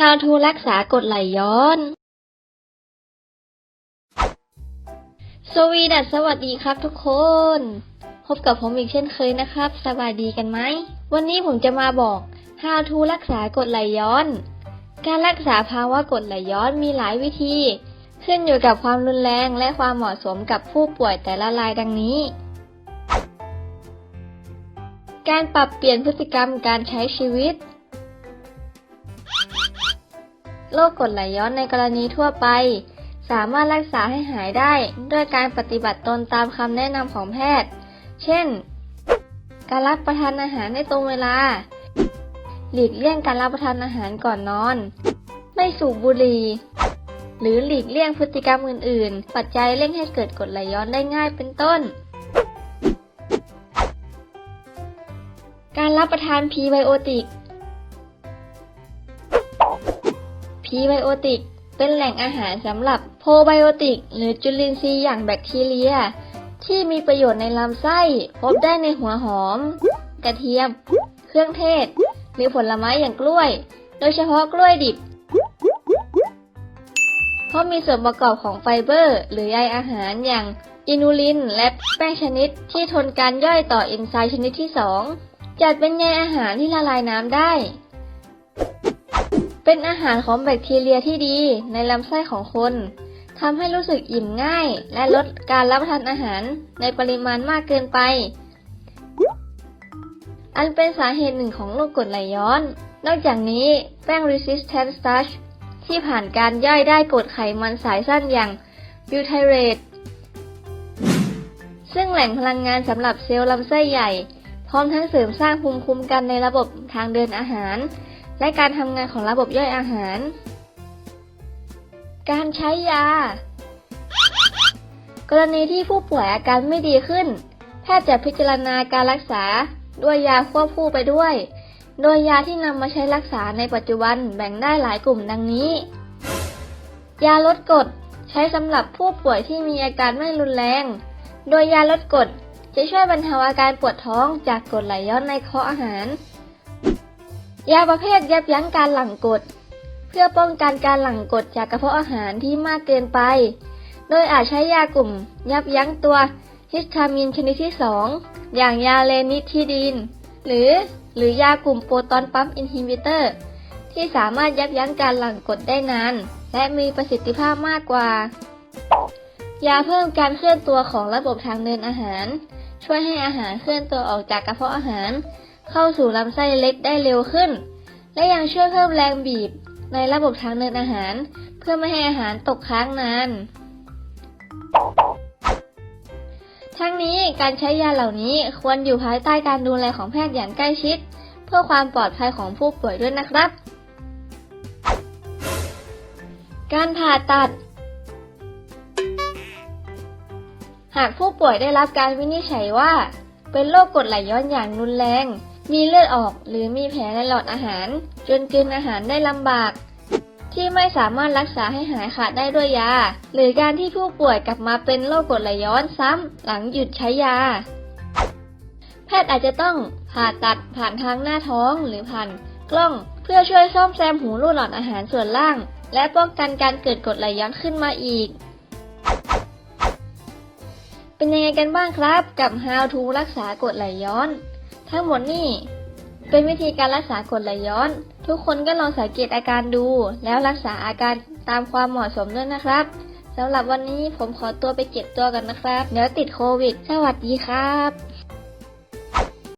How to รักษากรดไหลย้อน สวีดัสสวัสดีครับทุกคน พบกับผมอีกเช่นเคยนะครับ สบายดีกันไหม วันนี้ผมจะมาบอก How to รักษากรดไหลย้อน การรักษาภาวะกรดไหลย้อนมีหลายวิธี ขึ้นอยู่กับความรุนแรงและความเหมาะสมกับผู้ป่วยแต่ละรายดังนี้ การปรับเปลี่ยนพฤติกรรมการใช้ชีวิต โรคกรดไหลย้อนในกรณีทั่วไป สามารถรักษาให้หายได้ด้วยการปฏิบัติตนตามคำแนะนำของแพทย์ เช่น การรับประทานอาหารในตรงเวลา หลีกเลี่ยงการรับประทานอาหารก่อนนอน ไม่สูบบุหรี่ หรือหลีกเลี่ยงพฤติกรรมอื่น ๆ ปัจจัยเร่งให้เกิดกรดไหลย้อนได้ง่ายเป็นต้นการรับประทานพีไบโอติก พีไบโอติก เป็นแหล่งอาหารสำหรับโพไบโอติก หรือจุลินทรีย์อย่างแบคทีเรีย ที่มีประโยชน์ในลำไส้ พบได้ในหัวหอม กระเทียม เครื่องเทศ หรือผลไม้อย่างกล้วย โดยเฉพาะกล้วยดิบ เพราะมีส่วนประกอบของไฟเบอร์ หรือใยอาหารอย่างอินูลินและแป้งชนิดที่ทนการย่อยต่อเอนไซม์ชนิดที่ 2 จัดเป็นใยอาหารที่ละลายน้ำได้ เป็นอาหารของแบคทีเรียที่ดีในลำไส้ของคนทำให้รู้สึกอิ่มง่าย และลดการรับประทานอาหารในปริมาณมากเกินไป อันเป็นสาเหตุหนึ่งของโรคกรดไหลย้อน นอกจากนี้แป้ง resistant starch ที่ผ่านการย่อยได้กรดไขมันสายสั้นอย่างบิวไทเรตซึ่งแหล่งพลังงานสำหรับเซลล์ลำไส้ใหญ่ พร้อมทั้งเสริมสร้างภูมิคุ้มกันในระบบทางเดินอาหาร และการทำงานของระบบย่อยอาหาร การใช้ยา กรณีที่ผู้ป่วยอาการไม่ดีขึ้น แพทย์จะพิจารณาการรักษาด้วยยาควบคู่ไปด้วย โดยยาที่นำมาใช้รักษาในปัจจุบันแบ่งได้หลายกลุ่มดังนี้ ยาลดกรดใช้สำหรับผู้ป่วยที่มีอาการไม่รุนแรง โดยยาลดกรดจะช่วยบรรเทาอาการปวดท้องจากกรดไหลย้อนในเพาะอาหาร ยาประเภทยับยั้งการหลั่งกรดเพื่อป้องกันการหลั่งกรดจากกระเพาะอาหารที่มากเกินไป โดยอาจใช้ยากลุ่ม ยับยั้งตัวฮิสตามินชนิดที่ 2 อย่างยาเลนิทิดีน หรือหรือยากลุ่มโปรตอนปั๊มอินฮิบิเตอร์ ที่สามารถยับยั้งการหลั่งกรดได้นาน และมีประสิทธิภาพมากกว่า ยาเพิ่มการเคลื่อนตัวของระบบทางเดินอาหาร ช่วยให้อาหารเคลื่อนตัวออกจากกระเพาะอาหาร เข้าสู่ลำไส้เล็กได้เร็วขึ้น และยังช่วยเพิ่มแรงบีบในระบบทางเดินอาหาร เพื่อไม่ให้อาหารตกค้างนาน ทั้งนี้การใช้ยาเหล่านี้ควรอยู่ภายใต้การดูแลของแพทย์อย่างใกล้ชิด เพื่อความปลอดภัยของผู้ป่วยด้วยนะครับ การผ่าตัด หากผู้ป่วยได้รับการวินิจฉัยว่า เป็นโรคกรดไหลย้อนอย่างรุนแรง มีเลือดออกหรือมีแผลในหลอดอาหาร จนกินอาหารได้ลำบาก ที่ไม่สามารถรักษาให้หายขาดได้ด้วยยา หรือการที่ผู้ป่วยกลับมาเป็นโรคกรดไหลย้อนซ้ำหลังหยุดใช้ยา แพทย์อาจจะต้องผ่าตัดผ่านทางหน้าท้องหรือผ่านกล้องเพื่อช่วยซ่อมแซมหูรูดหลอดอาหารส่วนล่าง และป้องกันการเกิดกรดไหลย้อนขึ้นมาอีก เป็นยังไงกันบ้างครับ กับ How to รักษากรดไหลย้อน ทั้งหมดนี่ เป็นวิธีการรักษากรดไหลย้อน ทุกคนก็ลองสังเกตอาการดู แล้วรักษาอาการตามความเหมาะสมด้วยนะครับสำหรับวันนี้ผมขอตัวไปเก็บตัวกันนะครับ เดี๋ยวติดโควิด สวัสดีครับ